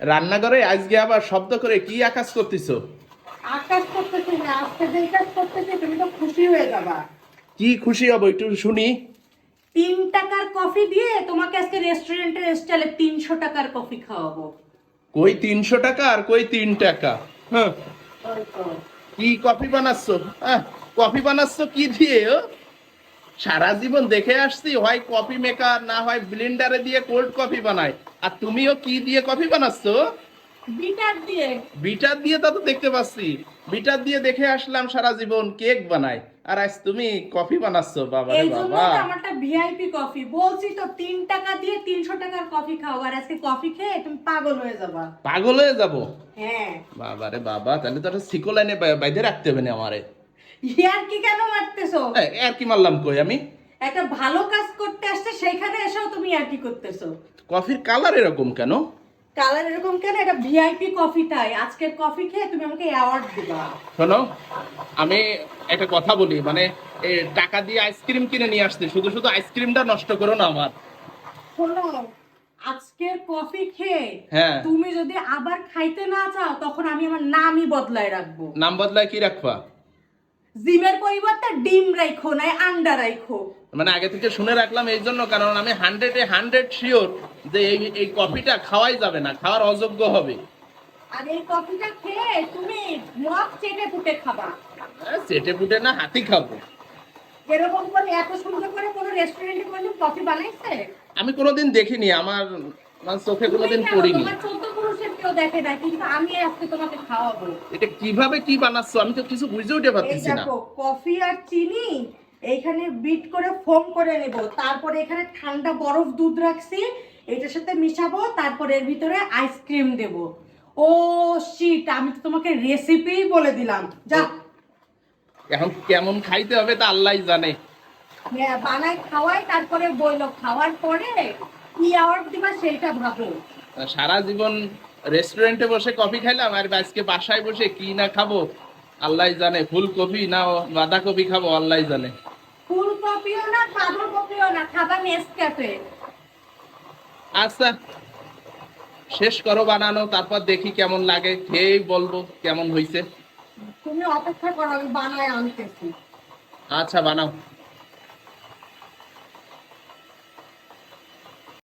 রান্নাঘরে আজকে আবার শব্দ করে কি আকাশ করতেছো? আকাশ করতেছি না আজকে যে কাজ করতেছি তুমি তো খুশি হয়ে যাবা। কি খুশি হব একটু শুনি। তিন টাকার কফি দিয়ে তোমাকে আজকে রেস্টুরেন্টের স্টাইলে তিনশো টাকার কফি খাওয়াবো। কই তিনশো টাকা আর কই তিন টাকা? হ্যাঁ। কি কফি বানাচ্ছ? কফি বানাচ্ছ কি দিয়ে ও? সারা জীবন দেখে আসছি হয় কফি মেকার না হয় ব্লেন্ডারে দিয়ে কোল্ড কফি বানায়। আর তুমিও কি দিয়ে কফি বানাচ্ছ? বিটার দিয়ে। বিটার দিয়ে তা তো দেখতে পাচ্ছি। বিটার দিয়ে দেখে আসলাম সারা জীবন কেক বানায়। আর আজ তুমি কফি বানাচ্ছ বাবা রে বাবা। আমারটা ভিআইপি কফি বলছি তো তিন টাকা দিয়ে তিনশো টাকার কফি খাও আর আজকে কফি খেয়ে তুমি পাগল হয়ে যাবা। পাগল হয়ে যাব? হ্যাঁ। বাবা রে বাবা তাহলে তো একটা সিকো লাইনে বাইধে রাখতে হবে না আমারে। ইয়ার কি কেন মারতেছো? আর কি মারলাম কই আমি? একটা ভালো কাজ করতে আসছে সেইখানে এসেও তুমি আর কি করতেছো? কফির কালার এরকম কেন? কালার এরকম কেন? এটা ভিআইপি কফি তাই। আজকের কফি খেয়ে তুমি আমাকে অ্যাওয়ার্ড দিবা শোনো আমি একটা কথা বলি মানে এ, টাকা দিয়ে আইসক্রিম কিনে নিয়ে আসছি শুধু শুধু আইসক্রিমটা নষ্ট করো না আমার। শোনো আজকের কফি খেয়ে হ্যাঁ। তুমি যদি আবার খাইতে না চাও তখন আমি আমার নামই বদলায় রাখব। নাম বদলায় কি রাখবা? জিমের পরিবর্তে ডিম রাখো নাই আন্ডা রাখো মানে আগে থেকে শুনে রাখলাম এই জন্য কারণ আমি হান্ড্রেডে হান্ড্রেড শিওর যে এই এই কফিটা খাওয়াই যাবে না খাওয়ার অযোগ্য হবে। আর এই কফিটা খেয়ে তুমি চেটে পুটে খাবা। চেটে পুটে না হাতি খাব। এরকম করে এত সুন্দর করে কোনো রেস্টুরেন্টে কোনো কফি বানাইছে? আমি কোনোদিন দেখিনি আমার মানে চোখে কোনোদিন? পড়িনি। দেখে না কিন্তু আমি আজকে তোমাকে খাওয়াবো। এটা কীভাবে কি বানাচ্ছ? আমি তো কিছু বুঝে উঠে পারতেছি না। কফি আর চিনি এইখানে বিট করে ফোম করে নেব। তারপরে এখানে ঠান্ডা বরফ দুধ রাখছি এটার সাথে মিশাবো তারপরে এর ভিতরে আইসক্রিম দেব। ও শিট আমি তো তোমাকে রেসিপি বলে দিলাম। যা। এখন কেমন খাইতে হবে তা আল্লাহ জানে। হ্যাঁ, বানাই খাওয়াই তারপরে বইলো। খাওয়ার পরে কি অ্যাওয়ার্ড দিবা সেইটা ভাবো। সারা জীবন রেস্টুরেন্টে বসে কফি খাইলাম আর আজকে বাসায় বসে কি না খাব? আল্লাহ জানে ফুল কফি না বাঁধা কফি খাব আল্লাহ জানে। ফুল কপিও না সাদা কপিও না খাবা নেসক্যাফে আচ্ছা শেষ করো বানানো তারপর দেখি কেমন লাগে খেয়েই বলব কেমন হয়েছে তুমি অপেক্ষা করো আমি বানায় আনতেছি। আচ্ছা বানাও।